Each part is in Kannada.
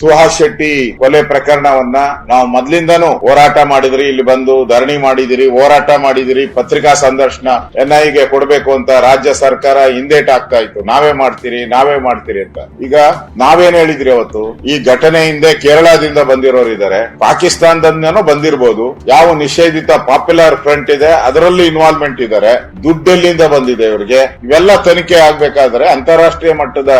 ಸುಹಾಸ್ ಶೆಟ್ಟಿ ಕೊಲೆ ಪ್ರಕರಣವನ್ನ ನಾವು ಮೊದ್ಲಿಂದಾನು ಹೋರಾಟ ಮಾಡಿದ್ರಿ, ಇಲ್ಲಿ ಬಂದು ಧರಣಿ ಮಾಡಿದಿರಿ, ಹೋರಾಟ ಮಾಡಿದಿರಿ, ಪತ್ರಿಕಾ ಸಂದರ್ಶನ ಎನ್ಐಗೆ ಕೊಡಬೇಕು ಅಂತ ರಾಜ್ಯ ಸರ್ಕಾರ ಹಿಂದೇಟ್ ಆಗ್ತಾ ಇತ್ತು. ನಾವೇ ಮಾಡ್ತೀರಿ ನಾವೇ ಮಾಡ್ತೀರಿ ಅಂತ. ಈಗ ನಾವೇನ್ ಹೇಳಿದ್ರಿ ಅವತ್ತು? ಈ ಘಟನೆ ಹಿಂದೆ ಕೇರಳದಿಂದ ಬಂದಿರೋರು ಇದ್ದಾರೆ ಪಾಕಿಸ್ತಾನದಿಂದನೂ ಬಂದಿರಬಹುದು ಯಾವ ನಿಷೇಧಿತ ಪಾಪ್ಯುಲರ್ ಫ್ರಂಟ್ ಇದೆ, ಅದರಲ್ಲಿ ಇನ್ವಾಲ್ವ್ಮೆಂಟ್ ಇದ್ದಾರೆ ದುಡ್ಡೆಲ್ಲಿಂದ ಬಂದಿದೆ ಇವರಿಗೆ. ಇವೆಲ್ಲ ತನಿಖೆ ಆಗ್ಬೇಕಾದ್ರೆ ಅಂತಾರಾಷ್ಟ್ರೀಯ ಮಟ್ಟದ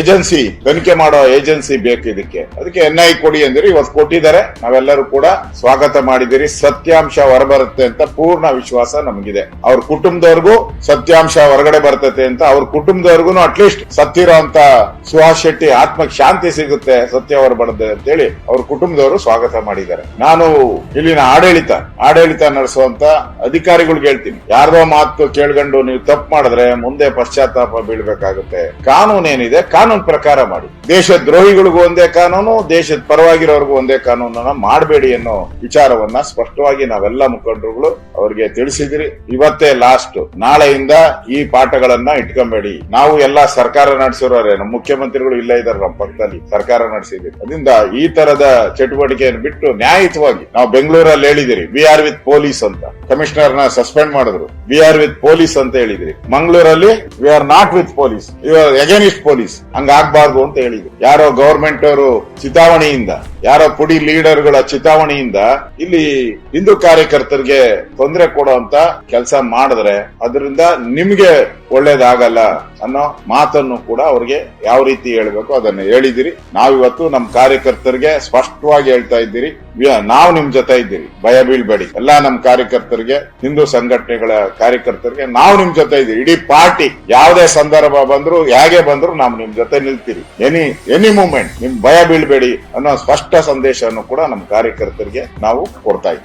ಏಜೆನ್ಸಿ ತನಿಖೆ ಮಾಡೋ ಏಜೆನ್ಸಿ ಬೇಕು. ಇದಕ್ಕೆ. ಅದಕ್ಕೆ ಎನ್ ಐ ಕೊಡಿ ಅಂದ್ರೆ, ಇವತ್ತು ಕೊಟ್ಟಿದ್ದಾರೆ. ನಾವೆಲ್ಲರೂ ಕೂಡ ಸ್ವಾಗತ ಮಾಡಿದಿರಿ ಸತ್ಯಾಂಶ ಹೊರಬರುತ್ತೆ ಅಂತ ಪೂರ್ಣ ವಿಶ್ವಾಸ ನಮಗಿದೆ. ಅವ್ರ ಕುಟುಂಬದವ್ರಿಗೂ ಸತ್ಯಾಂಶ ಹೊರಗಡೆ ಬರ್ತತೆ ಅಂತ ಅವ್ರ ಕುಟುಂಬದವ್ರಿಗೂ ಅಟ್ಲೀಸ್ಟ್ ಸತ್ತಿರೋ ಅಂತ ಸುಹಾಸ್ ಶೆಟ್ಟಿ ಆತ್ಮಕ್ಕೆ ಶಾಂತಿ ಸಿಗುತ್ತೆ, ಸತ್ಯ ಹೊರಬಡದೆ ಅಂತೇಳಿ ಅವ್ರ ಕುಟುಂಬದವರು ಸ್ವಾಗತ ಮಾಡಿದ್ದಾರೆ. ನಾನು ಇಲ್ಲಿನ ಆಡಳಿತ ಆಡಳಿತ ನಡೆಸುವಂತ ಅಧಿಕಾರಿಗಳಿಗೆ ಹೇಳ್ತೀನಿ. ಯಾರ್ದೋ ಮಾತು ಕೇಳ್ಕೊಂಡು ನೀವು ತಪ್ಪು ಮಾಡಿದ್ರೆ ಮುಂದೆ ಪಶ್ಚಾತ್ತಾಪ ಬೀಳ್ಬೇಕಾಗುತ್ತೆ. ಕಾನೂನು ಏನಿದೆ ಕಾನೂನು ಪ್ರಕಾರ ಮಾಡಿ. ದೇಶ ದ್ರೋಹಿಗಳಿಗೂ ಒಂದೇ ಕಾನೂನು, ದೇಶದ ಪರವಾಗಿರೋರ್ಗೂ ಒಂದೇ ಕಾನೂನನ್ನ ಮಾಡಬೇಡಿ ಅನ್ನೋ ವಿಚಾರವನ್ನ ಸ್ಪಷ್ಟವಾಗಿ ನಾವೆಲ್ಲ ಮುಖಂಡರುಗಳು ಅವರಿಗೆ ತಿಳಿಸಿದ್ರಿ. ಇವತ್ತೇ ಲಾಸ್ಟ್ ನಾಳೆಯಿಂದ ಈ ಪಾಠಗಳನ್ನ ಇಟ್ಕೊಂಬೇಡಿ. ನಾವು ಎಲ್ಲ ಸರ್ಕಾರ ನಡೆಸಿರೋರೆ, ನಮ್ಮ ಮುಖ್ಯಮಂತ್ರಿಗಳು ಇಲ್ಲ ಇದಾರೆ ನಮ್ಮ ಪಕ್ಕದಲ್ಲಿ, ಸರ್ಕಾರ ನಡೆಸಿದ್ರಿ ಅದರಿಂದ ಈ ತರದ ಚಟುವಟಿಕೆಯನ್ನು ಬಿಟ್ಟು ನ್ಯಾಯಯುತವಾಗಿ ನಾವು ಬೆಂಗಳೂರಲ್ಲಿ ಹೇಳಿದಿರಿ ವಿ ಆರ್ ವಿತ್ ಪೊಲೀಸ್ ಅಂತ. ಕಮಿಷನರ್ನ ಸಸ್ಪೆಂಡ್ ಮಾಡಿದ್ರು ವಿ ಆರ್ ವಿತ್ ಪೊಲೀಸ್ ಅಂತ ಹೇಳಿದ್ರಿ. ಮಂಗಳೂರಲ್ಲಿ we are not with police you are against police ಹಂಗಾಗಬಾರ್ದು ಅಂತ ಹೇಳಿದ್ರು. ಯಾರೋ ಗವರ್ಮೆಂಟ್ ಅವರು ಚಿತಾವಣೆಯಿಂದ ಯಾರೋ ಪುಡಿ ಲೀಡರ್ಗಳ ಚಿತಾವಣೆಯಿಂದ ಇಲ್ಲಿ ಹಿಂದೂ ಕಾರ್ಯಕರ್ತರಿಗೆ ತೊಂದರೆ ಕೊಡುವಂತ ಕೆಲಸ ಮಾಡಿದ್ರೆ ಅದರಿಂದ ನಿಮ್ಗೆ ಒಳ್ಳೇದಾಗಲ್ಲ ಅನ್ನೋ ಮಾತನ್ನು ಕೂಡ ಅವ್ರಿಗೆ ಯಾವ ರೀತಿ ಹೇಳ್ಬೇಕು ಅದನ್ನ ಹೇಳಿದಿರಿ. ನಾವಿವತ್ತು ನಮ್ಮ ಕಾರ್ಯಕರ್ತರಿಗೆ ಸ್ಪಷ್ಟವಾಗಿ ಹೇಳ್ತಾ ಇದ್ದೀರಿ. ನಾವು ನಿಮ್ ಜೊತೆ ಇದ್ದೀರಿ. ಭಯ ಬೀಳ್ಬೇಡಿ. ಎಲ್ಲಾ ನಮ್ ಕಾರ್ಯಕರ್ತರಿಗೆ, ಹಿಂದೂ ಸಂಘಟನೆಗಳ ಕಾರ್ಯಕರ್ತರಿಗೆ ನಾವು ನಿಮ್ ಜೊತೆ ಇದ್ದೀರಿ ಇಡೀ ಪಾರ್ಟಿ ಯಾವುದೇ ಸಂದರ್ಭ ಬಂದ್ರು, ಹೇಗೆ ಬಂದ್ರು ನಾವು ನಿಮ್ ಜೊತೆ ನಿಲ್ತೀರಿ. ಎನಿ ಎನಿ ಮೂಮೆಂಟ್, ನಿಮ್ ಭಯ ಬೀಳ್ಬೇಡಿ ಅನ್ನೋ ಸಂದೇಶವನ್ನು ಕೂಡ ನಮ್ಮ ಕಾರ್ಯಕರ್ತರಿಗೆ ನಾವು ಕೊಡ್ತಾ ಇದ್ದೀವಿ